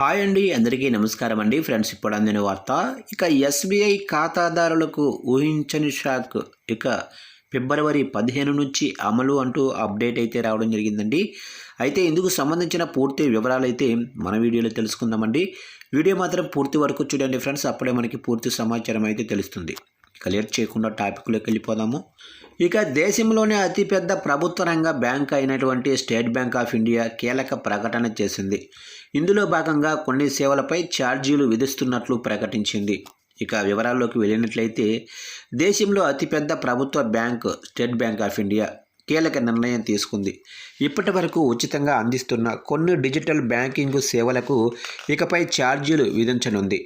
Hi అండి అందరికీ నమస్కారం అండి. ఫ్రెండ్స్ ఇప్పుడు అందిన వార్త ఇక ఎస్బీఐ ఖాతాదారులకు ఊహించని షాక్. ఇక ఫిబ్రవరి పదిహేను నుంచి అమలు అంటూ అప్డేట్ అయితే రావడం జరిగిందండి. అయితే ఇందుకు సంబంధించిన పూర్తి వివరాలు అయితే మన వీడియోలో తెలుసుకుందామండి. వీడియో మాత్రం పూర్తి వరకు చూడండి ఫ్రెండ్స్. అప్పుడే మనకి పూర్తి సమాచారం అయితే తెలుస్తుంది. ఇక లేట్ చేయకుండా టాపిక్లోకి వెళ్ళిపోదాము. ఇక దేశంలోనే అతిపెద్ద ప్రభుత్వ రంగ బ్యాంక్ అయినటువంటి స్టేట్ బ్యాంక్ ఆఫ్ ఇండియా కీలక ప్రకటన చేసింది. ఇందులో భాగంగా కొన్ని సేవలపై ఛార్జీలు విధిస్తున్నట్లు ప్రకటించింది. ఇక వివరాల్లోకి వెళ్ళినట్లయితే దేశంలో అతిపెద్ద ప్రభుత్వ bank State Bank of India కీలక నిర్ణయం తీసుకుంది. ఇప్పటి వరకు ఉచితంగా అందిస్తున్న కొన్ని డిజిటల్ బ్యాంకింగ్ సేవలకు ఇకపై ఛార్జీలు విధించనుంది.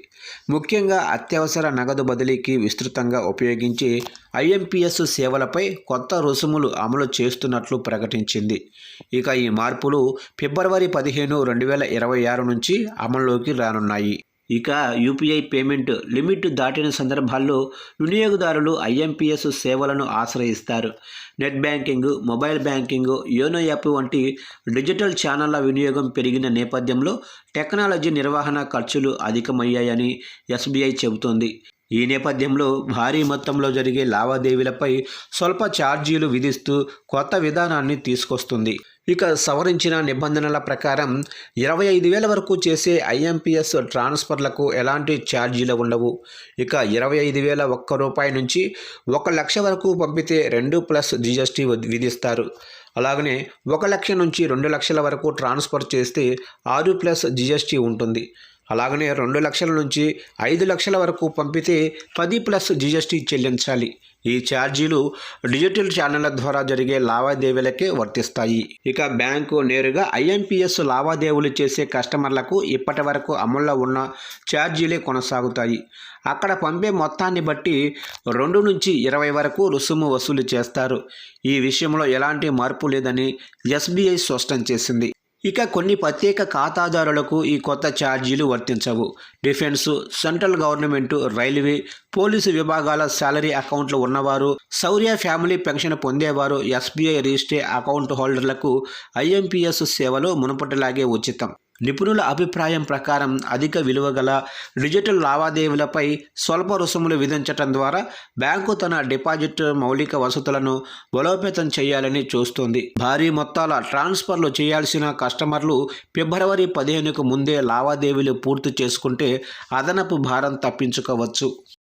ముఖ్యంగా అత్యవసర నగదు బదిలీకి విస్తృతంగా ఉపయోగించి ఐఎంపిఎస్ సేవలపై కొత్త రుసుములు అమలు చేస్తున్నట్లు ప్రకటించింది. ఇక ఈ మార్పులు ఫిబ్రవరి పదిహేను రెండు వేల ఇరవై ఆరు నుంచి అమల్లోకి రానున్నాయి. ఇక యూపీఐ పేమెంట్ లిమిట్ దాటిన సందర్భాల్లో వినియోగదారులు ఐఎంపిఎస్ సేవలను ఆశ్రయిస్తారు. Net banking mobile banking YONO app వంటి డిజిటల్ ఛానళ్ళ వినియోగం పెరిగిన నేపథ్యంలో టెక్నాలజీ నిర్వహణ ఖర్చులు అధికమయ్యాయని ఎస్బీఐ చెబుతోంది. ఈ నేపథ్యంలో భారీ మొత్తంలో జరిగే లావాదేవీలపై స్వల్ప ఛార్జీలు విధిస్తూ కొత్త విధానాన్ని తీసుకొస్తుంది. ఇక సవరించిన నిబంధనల ప్రకారం ఇరవై ఐదు వేల వరకు చేసే ఐఎంపిఎస్ ట్రాన్స్ఫర్లకు ఎలాంటి ఛార్జీలు ఉండవు. ఇక ఇరవై ఐదు వేల ఒక్క రూపాయి నుంచి ఒక లక్ష వరకు పంపితే రెండు ప్లస్ జిఎస్టీ విధిస్తారు. అలాగనే ఒక లక్ష నుంచి రెండు లక్షల వరకు ట్రాన్స్ఫర్ చేస్తే ఆరు ప్లస్ జిఎస్టీ ఉంటుంది. అలాగనే రెండు లక్షల నుంచి ఐదు లక్షల వరకు పంపితే పది ప్లస్ జిఎస్టీ చెల్లించాలి. ఈ ఛార్జీలు డిజిటల్ ఛానళ్ళ ద్వారా జరిగే లావాదేవీలకే వర్తిస్తాయి. ఇక బ్యాంకు నేరుగా ఐఎంపిఎస్ లావాదేవీలు చేసే కస్టమర్లకు ఇప్పటి వరకు అమల్లో ఉన్న ఛార్జీలే కొనసాగుతాయి. అక్కడ పంపే మొత్తాన్ని బట్టి రెండు నుంచి ఇరవై వరకు రుసుము వసూలు చేస్తారు. ఈ విషయంలో ఎలాంటి మార్పు లేదని ఎస్బీఐ స్పష్టం చేసింది. ఇక కొన్ని ప్రత్యేక ఖాతాదారులకు ఈ కొత్త ఛార్జీలు వర్తించవు. Defence central government railway police విభాగాల శాలరీ అకౌంట్లు ఉన్నవారు శౌర్య ఫ్యామిలీ పెన్షన్ పొందేవారు ఎస్బీఐ రిజిస్ట్రే అకౌంట్ హోల్డర్లకు ఐఎంపీఎస్ సేవలు మునుపటిలాగే ఉచితం. నిపుణుల అభిప్రాయం ప్రకారం అధిక విలువ గల డిజిటల్ లావాదేవీలపై స్వల్ప రుసుములు విధించటం ద్వారా బ్యాంకు తన డిపాజిట్ మౌలిక వసతులను బలోపేతం చేయాలని చూస్తోంది. భారీ మొత్తాల ట్రాన్స్ఫర్లు చేయాల్సిన కస్టమర్లు ఫిబ్రవరి పదిహేనుకు ముందే లావాదేవీలు పూర్తి చేసుకుంటే అదనపు భారం తప్పించుకోవచ్చు.